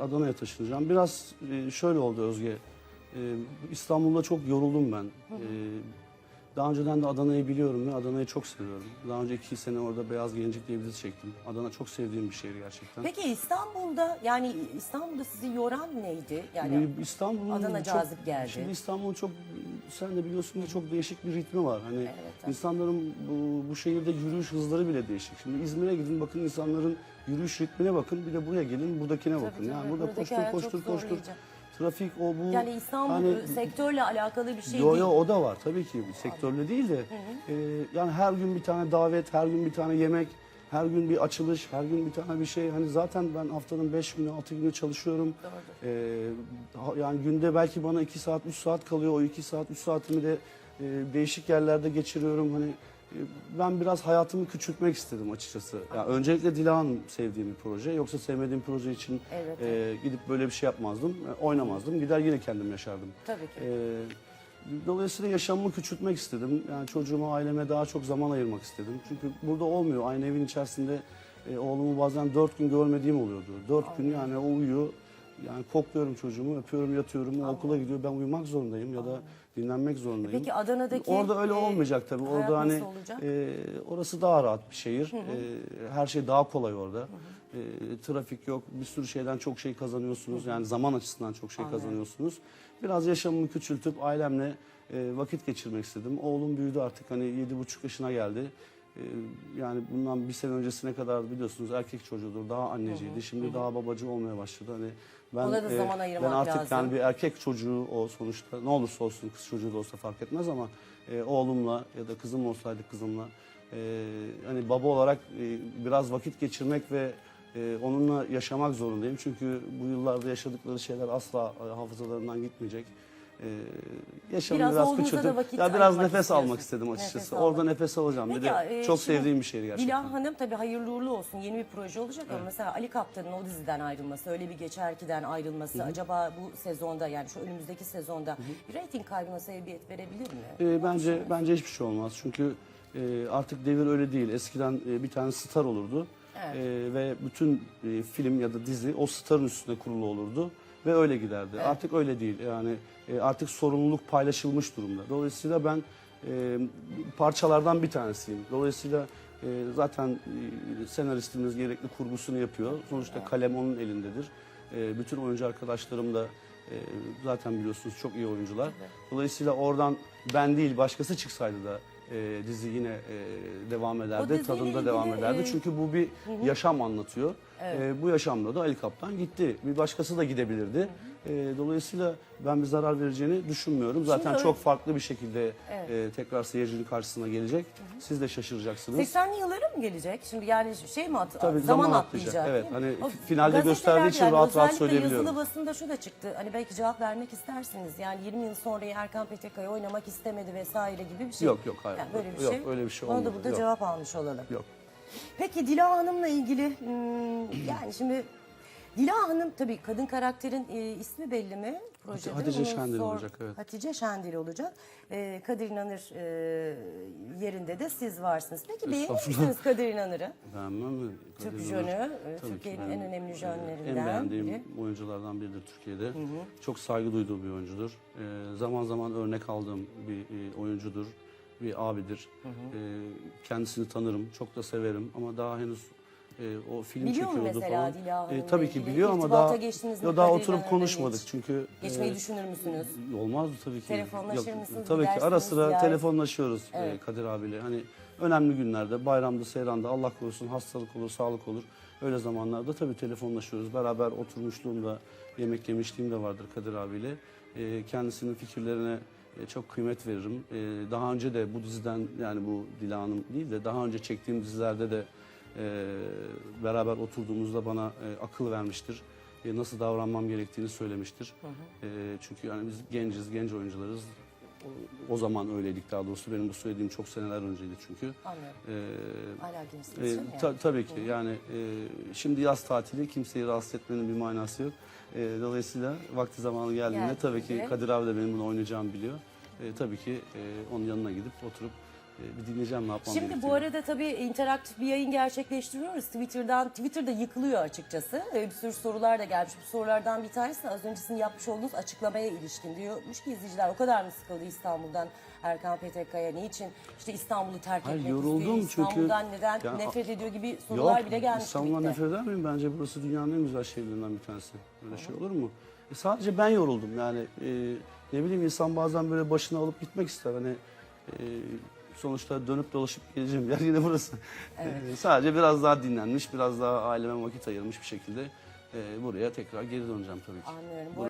Adana'ya taşınacağım. Biraz e, şöyle oldu Özge. E, İstanbul'da çok yoruldum ben. E, daha önceden de Adana'yı biliyorum ve Adana'yı çok seviyorum. Daha önce iki sene orada Beyaz Gencik diye bir dizi çektim. Adana çok sevdiğim bir şehir gerçekten. Peki İstanbul'da yani İstanbul'da sizi yoran neydi? Yani İstanbul'un Adana çok- cazip geldi. Şimdi İstanbul'un çok sen de biliyorsun ki çok değişik bir ritmi var. Hani evet. insanların bu, bu şehirde yürüyüş hızları bile değişik. Şimdi İzmir'e gidin bakın insanların yürüyüş ritmine bakın. Bir de buraya gelin buradakine bakın. tabii, yani burada buradaki koştur hayat koştur çok koştur. zorlayıcı. Trafik o bu. yani İstanbul Hani- sektörle alakalı bir şey Yo değil. yo o da var tabii ki sektörle değil de e, yani her gün bir tane davet, her gün bir tane yemek, her gün bir açılış, her gün bir tane bir şey. Hani zaten ben haftanın 5 günü 6 günü çalışıyorum. Doğrudur. E, ha- yani günde belki bana 2 saat 3 saat kalıyor. O 2 saat 3 saatimi de e, değişik yerlerde geçiriyorum. Hani e, ben biraz hayatımı küçültmek istedim açıkçası. Yani öncelikle Dilan sevdiğim bir proje. Yoksa sevmediğim proje için Evet, e, gidip böyle bir şey yapmazdım. E, oynamazdım. Gider yine kendim yaşardım. Tabii ki. Ee, dolayısıyla yaşamımı küçültmek istedim. Yani çocuğuma, aileme daha çok zaman ayırmak istedim. Çünkü burada olmuyor. Aynı evin içerisinde e, oğlumu bazen dört gün görmediğim oluyordu. Dört gün yani o uyuyor. Yani kokluyorum çocuğumu, öpüyorum, yatıyorum. O okula gidiyor. Ben uyumak zorundayım ya da dinlenmek zorundayım. Peki Adana'daki Orada öyle e, olmayacak tabii. hayat Orada hani nasıl olacak? e, orası daha rahat bir şehir. E, her şey daha kolay orada. E, trafik yok. Bir sürü şeyden çok şey kazanıyorsunuz. Yani zaman açısından çok şey kazanıyorsunuz. Biraz yaşamımı küçültüp ailemle e, vakit geçirmek istedim. Oğlum büyüdü artık hani yedi buçuk yaşına geldi. E, yani bundan bir sene öncesine kadar biliyorsunuz erkek çocuğudur. Daha anneciydi. Şimdi daha babacı olmaya başladı. Hani ben Ona da zaman ben ayırmak artık lazım. yani bir erkek çocuğu o sonuçta ne olursa olsun kız çocuğu da olsa fark etmez ama e, oğlumla ya da kızım olsaydı kızımla e, hani baba olarak e, biraz vakit geçirmek ve e, onunla yaşamak zorundayım. Çünkü bu yıllarda yaşadıkları şeyler asla e, hafızalarından gitmeyecek. E, yaşamı Biraz biraz, vakit ya biraz nefes almak istedim açıkçası. Nefes almak. Orada nefes alacağım. bir Peki, de e, çok sevdiğim bir şehir gerçekten. Dilan Hanım tabii hayırlı uğurlu olsun. Yeni bir proje olacak ama mesela Ali Kaptan'ın o diziden ayrılması, öyle bir geçerkiden ayrılması acaba bu sezonda yani şu önümüzdeki sezonda bir reyting kaybına sebebiyet verebilir mi? E, bence bence hiçbir şey olmaz. Çünkü e, artık devir öyle değil. Eskiden e, bir tane star olurdu. Evet. E, ve bütün e, film ya da dizi o starın üstüne kurulu olurdu ve öyle giderdi. Artık öyle değil. Yani e, artık sorumluluk paylaşılmış durumda. Dolayısıyla ben e, parçalardan bir tanesiyim. Dolayısıyla e, zaten e, senaristimiz gerekli kurgusunu yapıyor. Sonuçta kalem onun elindedir. E, bütün oyuncu arkadaşlarım da e, zaten biliyorsunuz çok iyi oyuncular. Dolayısıyla oradan ben değil başkası çıksaydı da e, dizi yine e, devam ederdi, diziyle tadında devam ilgili, ederdi. e, Çünkü bu bir yaşam anlatıyor. E, bu yaşamda da Ali Kaptan gitti. Bir başkası da gidebilirdi. E, dolayısıyla ben bir zarar vereceğini düşünmüyorum. Zaten öyle- çok farklı bir şekilde e, tekrar seyircinin karşısına gelecek. Siz de şaşıracaksınız. 80'li yıllara mı gelecek? Şimdi yani şey mi at Tabii, zaman, zaman atlayacak. atlayacak. Evet, değil mi? hani O finalde gazetelerde gösterdiği için rahat rahat özellikle söyleyebiliyorum. yazılı basında şu da çıktı. Hani belki cevap vermek istersiniz. Yani 20 yıl sonra Erkan Petekkaya oynamak istemedi vesaire gibi bir şey. Yok, yok, hayır. Yani böyle bir Yok, şey. öyle bir şey Ona da olmadı. burada Yok. cevap almış olalım. Yok. Peki Dila Hanım'la ilgili hmm, yani şimdi Dila Hanım tabii kadın karakterin e, ismi belli mi? Projede Hatice Bunu Şendil olacak, evet. Hatice Şendil olacak. E, Kadir İnanır e, yerinde de siz varsınız. Peki beğenir Estağfurullah. misiniz Kadir İnanır'ı? Beğenmem mi? Türk Kadir jönü, e, Tabii ki Türkiye'nin en önemli e, jönlerinden En beğendiğim biri. oyunculardan biridir Türkiye'de. Çok saygı duyduğum bir oyuncudur. E, zaman zaman örnek aldığım bir e, oyuncudur, bir abidir. E, kendisini tanırım, çok da severim ama daha henüz e, o film Biliyor mu çekiyordu mesela falan. Dila Hanım'la tabii ki ilgili? biliyor ama İrtibata daha, geçtiniz mi yo, daha oturup konuşmadık hiç? çünkü. Geçmeyi e, düşünür müsünüz? Olmazdı tabii ki. Telefonlaşır mısınız, Tabii ki ara gidersiniz, sıra ziyaret- telefonlaşıyoruz e, Kadir abiyle. Hani önemli günlerde, bayramda, seyranda Allah korusun hastalık olur, sağlık olur. Öyle zamanlarda tabii telefonlaşıyoruz. Beraber oturmuşluğum da, yemek yemişliğim de vardır Kadir abiyle. E, kendisinin fikirlerine e, çok kıymet veririm. E, daha önce de bu diziden yani bu Dila Hanım değil de daha önce çektiğim dizilerde de e, beraber oturduğumuzda bana e, akıl vermiştir. E, nasıl davranmam gerektiğini söylemiştir. E, çünkü yani biz genciz, genç oyuncularız. O, o zaman öyleydik daha doğrusu. Benim bu söylediğim çok seneler önceydi çünkü. Anlıyorum. E, Hala gençsiniz e, mi? ta- tabii ki yani e, şimdi yaz tatili kimseyi rahatsız etmenin bir manası yok. E, dolayısıyla vakti zamanı geldiğinde tabii ki. Kadir abi de benim bunu oynayacağımı biliyor. E, tabii ki e, onun yanına gidip oturup e, bir dinleyeceğim ne yapmam Şimdi gerektiğini. bu arada tabii interaktif bir yayın gerçekleştiriyoruz. Twitter'dan Twitter'da yıkılıyor açıkçası. Ee, Bir sürü sorular da gelmiş. Bu sorulardan bir tanesi de az öncesini yapmış olduğunuz açıklamaya ilişkin diyormuş ki izleyiciler o kadar mı sıkıldı İstanbul'dan Erkan Petekkaya niçin işte İstanbul'u terk Hayır, etmek yoruldum istiyor, çünkü- İstanbul'dan neden Ya- nefret ediyor gibi sorular bile gelmiş. İstanbul'dan tweette. nefret eder miyim? Bence burası dünyanın en güzel şehirlerinden bir tanesi. Öyle şey olur mu? E sadece ben yoruldum yani. e, ne bileyim insan bazen böyle başını alıp gitmek ister. Hani e, sonuçta dönüp dolaşıp geleceğim yer yine burası. E, sadece biraz daha dinlenmiş, biraz daha aileme vakit ayırmış bir şekilde e, buraya tekrar geri döneceğim tabii ki. Anlıyorum. Bu